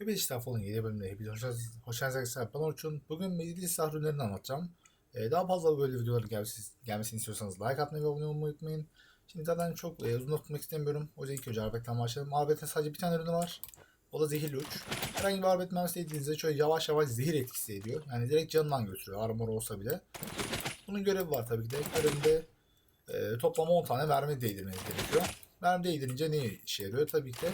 Hepinize işte falan yeni bölümde hepinize hoş geldiniz. Hoş geldiniz. Ben Orçun. Bugün meclis silah ürünlerini anlatacağım. Ee, daha fazla böyle videoların gelmesi, gelmesini istiyorsanız like atmayı ve abone olmayı unutmayın. Şimdi zaten çok e, uzun tutmak istemiyorum. O yüzden ilk önce arbetten başlayalım. Arbetten sadece bir tane ürünü var. O da zehirli uç. Herhangi bir arbet mermisi yediğinizde şöyle yavaş yavaş zehir etkisi ediyor. Yani direkt canından götürüyor armor olsa bile. Bunun görevi var tabii ki de. Görevinde e, toplam 10 tane mermi değdirmeniz gerekiyor. Mermi değdirince ne işe yarıyor? Tabii ki de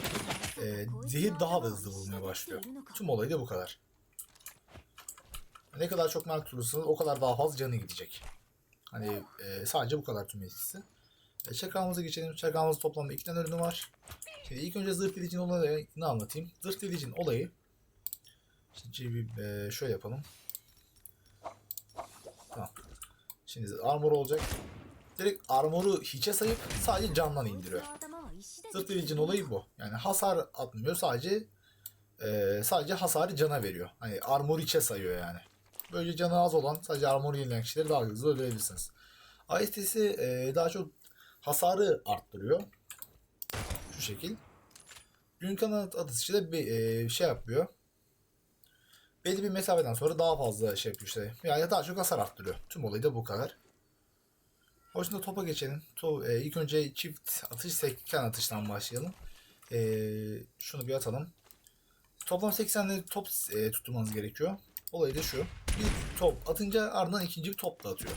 e, zehir daha da hızlı bulmaya başlıyor. Tüm olay da bu kadar. Ne kadar çok mermi tutursanız o kadar daha fazla canı gidecek. Hani e, sadece bu kadar tüm etkisi. E, çakrağımıza geçelim. Çakrağımızda toplamda iki tane ürünü var. Şimdi ilk önce zırh delicinin olayını anlatayım. Zırh delicinin olayı Şimdi bir e, şöyle yapalım. Tamam. Şimdi armor olacak. Direkt armoru hiçe sayıp sadece candan indiriyor. Delicinin olayı bu. Yani hasar atmıyor sadece e, sadece hasarı cana veriyor. Hani armor içe sayıyor yani. Böylece canı az olan sadece armoru yenileyen kişileri daha hızlı öldürebilirsiniz. AST'si e, daha çok hasarı arttırıyor. Şu şekil. Gün kanat atışı da bir e, şey yapıyor. Belli bir mesafeden sonra daha fazla şey yapıyor işte. Yani daha çok hasar arttırıyor. Tüm olayı da bu kadar. O yüzden topa geçelim. To, e, ilk önce çift atış sekken atıştan başlayalım. E, şunu bir atalım. Toplam 80 tane top e, tutturmanız gerekiyor. Olay da şu. Bir top atınca ardından ikinci bir top da atıyor.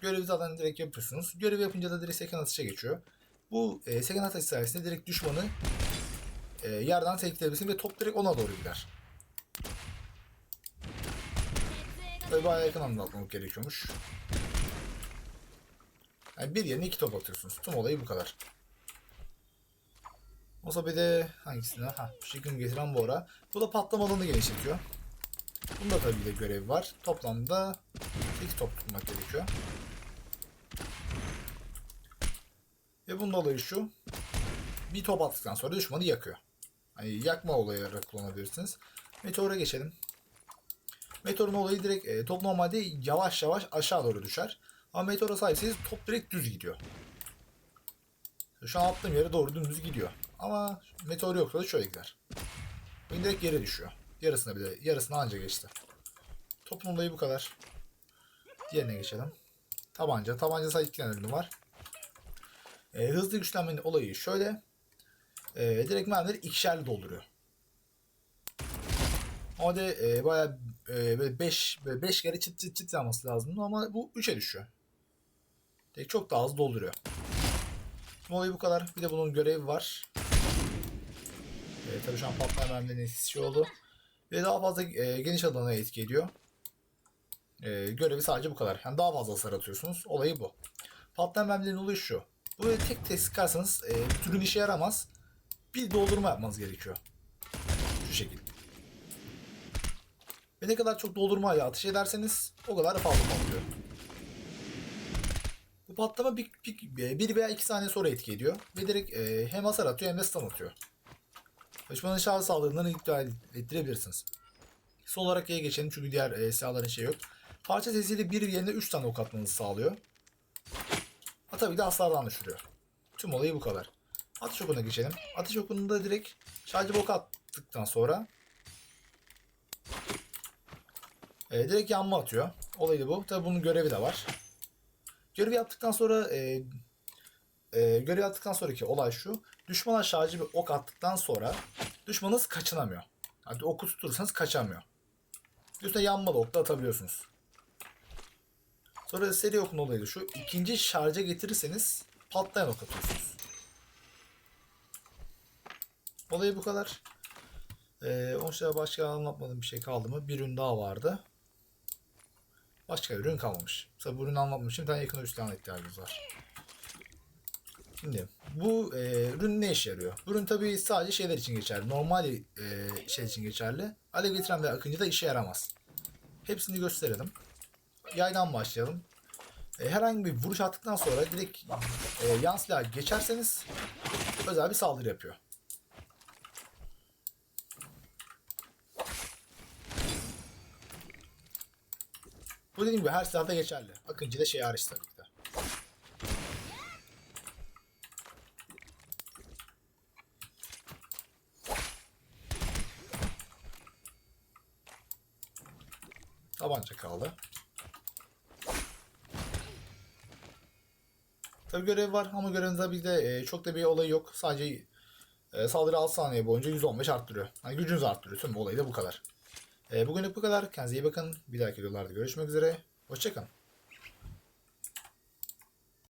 Görevi zaten direkt yapıyorsunuz. Görevi yapınca da direkt seken atışa geçiyor. Bu e, seken atış sayesinde direkt düşmanı e, yerden tekleyebilirsin ve top direkt ona doğru gider. Tabii bayağı yakın anda atlamak gerekiyormuş. Yani bir yerine iki top atıyorsunuz. Tüm olayı bu kadar. Olsa bir de hangisine? Ha, Şikin getiren bu ara. Bu da patlama alanını genişletiyor. Bunda tabii de görevi var. Toplamda 8 top tutmak gerekiyor. Ve bunun olayı şu. Bir top attıktan sonra düşmanı yakıyor. Hani yakma olayı olarak kullanabilirsiniz. Meteora geçelim. Meteorun olayı direkt e, top normalde yavaş yavaş aşağı doğru düşer. Ama meteora sahipseniz top direkt düz gidiyor. Şu an attığım yere doğru dümdüz gidiyor. Ama meteor yoksa da şöyle gider. Oyun direkt yere düşüyor. Yarısına bile, yarısına anca geçti. Topun olayı bu kadar. Diğerine geçelim. Tabanca. Tabanca sadece iki tane ürünü var. E, hızlı güçlenmenin olayı şöyle. E, direkt mermileri ikişerli dolduruyor. Ama de e, bayağı 5 e, 5 kere çıt çıt çıt yapması lazım ama bu 3'e düşüyor. Çok daha hızlı dolduruyor. Şimdi olayı bu kadar. Bir de bunun görevi var. E, tabii şu an patlayan mermilerin etkisi şey oldu. Ve daha fazla e, geniş alana etki ediyor. E, görevi sadece bu kadar. Yani daha fazla hasar atıyorsunuz. Olayı bu. Patlayan mermilerin olayı şu. Böyle tek tek sıkarsanız e, türün işe yaramaz. Bir doldurma yapmanız gerekiyor. Şu şekilde. Ve ne kadar çok doldurmayla ateş ederseniz o kadar fazla patlıyor. Patlama bir, bir, bir veya iki saniye sonra etki ediyor. Ve direkt e, hem hasar atıyor hem de stun atıyor. Düşmanın şarj saldırılarını iptal ettirebilirsiniz. Son olarak E'ye geçelim çünkü diğer e, silahların şey yok. Parça sesiyle bir yerine 3 tane ok atmanızı sağlıyor. Ha tabii de hasardan düşürüyor. Tüm olayı bu kadar. Atış okuna geçelim. Atış okununda direkt şarjı ok attıktan sonra e, direkt yanma atıyor. Olayı bu. Tabii bunun görevi de var. Görevi yaptıktan sonra e, e, görev yaptıktan sonraki olay şu. Düşmana şarjı bir ok attıktan sonra düşmanınız kaçınamıyor. Yani oku tutursanız kaçamıyor. Üstüne yanmalı ok da atabiliyorsunuz. Sonra seri okun olayı da şu. ikinci şarja getirirseniz patlayan ok atıyorsunuz. Olayı bu kadar. Ee, onun dışında başka anlatmadığım bir şey kaldı mı? Bir ürün daha vardı. Başka ürün kalmamış. Mesela bu ürünü anlatmak için bir tane üstten ihtiyacımız var. Şimdi bu e, ürün ne işe yarıyor? Bu ürün tabii sadece şeyler için geçerli. Normal e, şey için geçerli. Alev getiren ve akıncı da işe yaramaz. Hepsini gösterelim. Yaydan başlayalım. E, herhangi bir vuruş attıktan sonra direkt e, yan silaha geçerseniz özel bir saldırı yapıyor. Bu dediğim gibi her silahda geçerli. Akıncı da şey hariç tabii ki. Tabanca kaldı. Tabi görev var ama görevinde bir de e, çok da bir olay yok. Sadece e, saldırı 6 saniye boyunca 115 arttırıyor. Yani gücünüz arttırıyor. Tüm bu olayı da bu kadar. E, bugünlük bu kadar. Kendinize iyi bakın. Bir dahaki videolarda görüşmek üzere. Hoşçakalın.